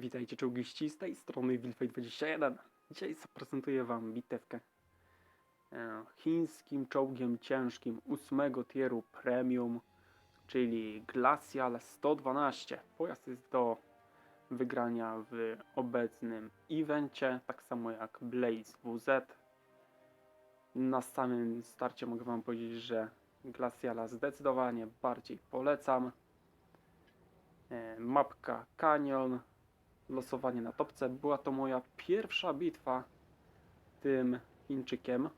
Witajcie czołgiści, z tej strony Wilfej21. Dzisiaj zaprezentuję Wam bitewkę e, chińskim czołgiem ciężkim ósmego tieru premium, czyli Glacial 112. Pojazd jest do wygrania w obecnym evencie, tak samo jak Blaze WZ. Na samym starcie mogę Wam powiedzieć, że Glaciala zdecydowanie bardziej polecam. E, Mapka Canyon, losowanie na topce. Była to moja pierwsza bitwa tym Chińczykiem.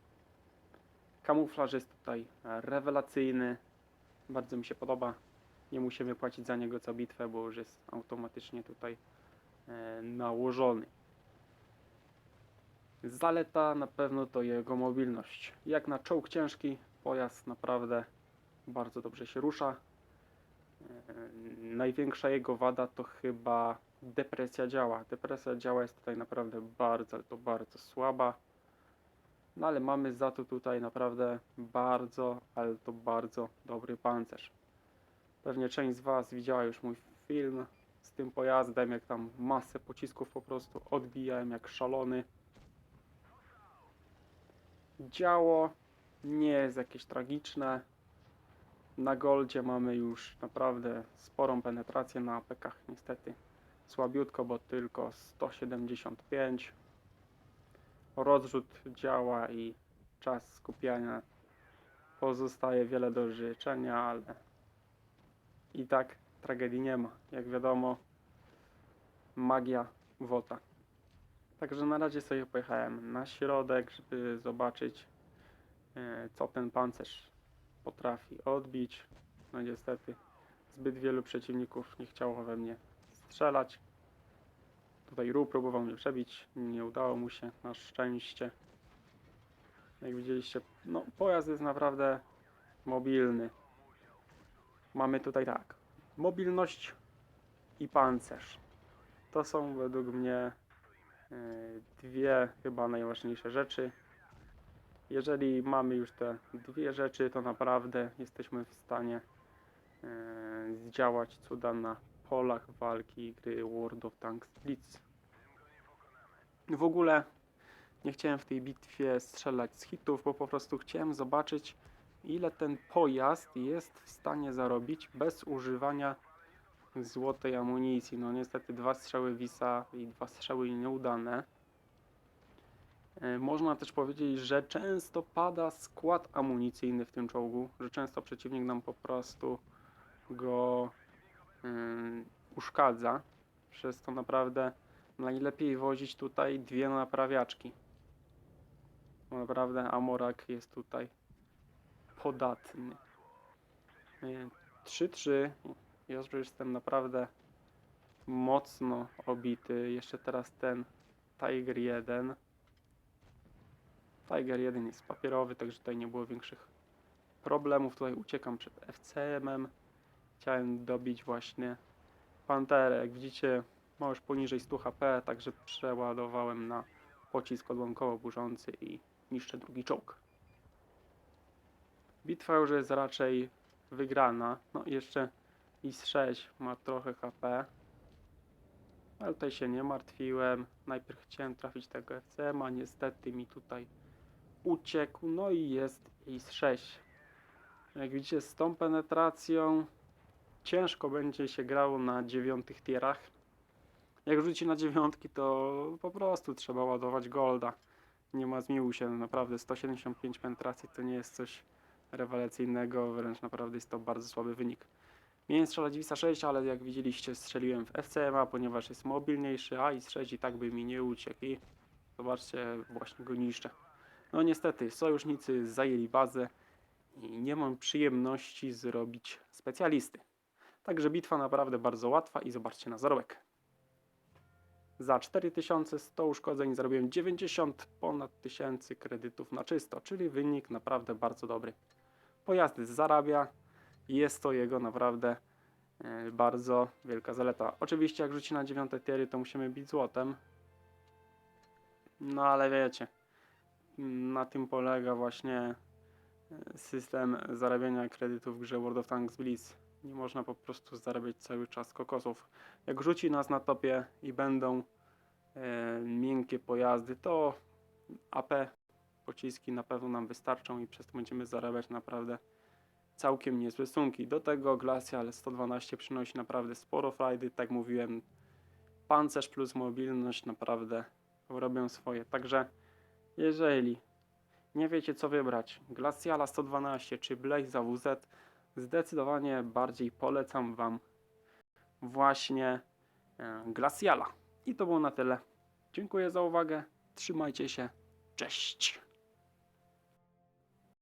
Kamuflaż jest tutaj rewelacyjny. Bardzo mi się podoba. Nie musimy płacić za niego co bitwę, bo już jest automatycznie tutaj e, nałożony. Zaleta na pewno to jego mobilność. Jak na czołg ciężki, pojazd naprawdę bardzo dobrze się rusza. E, Największa jego wada to chyba depresja działa. Depresja działa jest tutaj naprawdę bardzo, ale to bardzo słaba. No ale mamy za to tutaj naprawdę bardzo, ale to bardzo dobry pancerz. Pewnie część z Was widziała już mój film z tym pojazdem, jak tam masę pocisków po prostu odbijałem jak szalony. Działo nie jest jakieś tragiczne. Na Goldzie mamy już naprawdę sporą penetrację na apekach niestety słabiutko, bo tylko 175. Rozrzut działa i czas skupiania pozostaje wiele do życzenia, ale i tak tragedii nie ma. Jak wiadomo, magia WOTA. Także na razie sobie pojechałem na środek, żeby zobaczyć, e, co ten pancerz potrafi odbić. No niestety, zbyt wielu przeciwników nie chciało we mnie strzelać. Tutaj Ru próbował mnie przebić, nie udało mu się, na szczęście. Jak widzieliście, no pojazd jest naprawdę mobilny. Mamy tutaj tak, mobilność i pancerz. To są według mnie e, dwie chyba najważniejsze rzeczy. Jeżeli mamy już te dwie rzeczy, to naprawdę jesteśmy w stanie e, zdziałać cuda na polach walki gry World of Tanks Blitz. W ogóle nie chciałem w tej bitwie strzelać z hitów, bo po prostu chciałem zobaczyć, ile ten pojazd jest w stanie zarobić bez używania złotej amunicji. No niestety dwa strzały Wisa i dwa strzały nieudane. E, Można też powiedzieć, że często pada skład amunicyjny w tym czołgu, że często przeciwnik nam po prostu go uszkadza. Przez to naprawdę najlepiej wozić tutaj dwie naprawiaczki. Naprawdę Amorak jest tutaj podatny. Yy, 3-3. Ja już jestem naprawdę mocno obity. Jeszcze teraz ten Tiger 1. Tiger 1 jest papierowy, także tutaj nie było większych problemów. Tutaj uciekam przed FCM-em. Chciałem dobić właśnie Panterę. Jak widzicie, ma już poniżej 100 HP, także przeładowałem na pocisk odłamkowo burzący i niszczę drugi czołg. Bitwa już jest raczej wygrana. No i jeszcze IS-6 ma trochę HP. Ale tutaj się nie martwiłem. Najpierw chciałem trafić tego FCM-a, niestety mi tutaj uciekł. No i jest IS-6. Jak widzicie, z tą penetracją ciężko będzie się grało na dziewiątych tierach. Jak rzuci na dziewiątki, to po prostu trzeba ładować golda. Nie ma zmiłuj się, naprawdę 175 penetracji to nie jest coś rewelacyjnego, wręcz naprawdę jest to bardzo słaby wynik. Miałem strzelać Wisa 6, ale jak widzieliście strzeliłem w FCMA, ponieważ jest mobilniejszy, a i 6 i tak by mi nie uciekł i zobaczcie, właśnie go niszczę. No niestety, sojusznicy zajęli bazę i nie mam przyjemności zrobić specjalisty. Także bitwa naprawdę bardzo łatwa i zobaczcie na zarobek. Za 4100 uszkodzeń zarobiłem 90 ponad tysięcy kredytów na czysto, czyli wynik naprawdę bardzo dobry. Pojazdy zarabia jest to jego naprawdę e, bardzo wielka zaleta. Oczywiście jak rzuci na 9 tiery to musimy bić złotem. No ale wiecie, na tym polega właśnie system zarabiania kredytów w grze World of Tanks Blitz. Nie można po prostu zarabiać cały czas kokosów. Jak rzuci nas na topie i będą e, miękkie pojazdy, to AP pociski na pewno nam wystarczą i przez to będziemy zarabiać naprawdę całkiem niezłe sumki. Do tego Glacial 112 przynosi naprawdę sporo frajdy, tak mówiłem, pancerz plus mobilność naprawdę robią swoje. Także jeżeli nie wiecie co wybrać, Glaciala 112 czy Blaze AWZ, zdecydowanie bardziej polecam Wam właśnie e, Glaciala. I to było na tyle. Dziękuję za uwagę. Trzymajcie się. Cześć.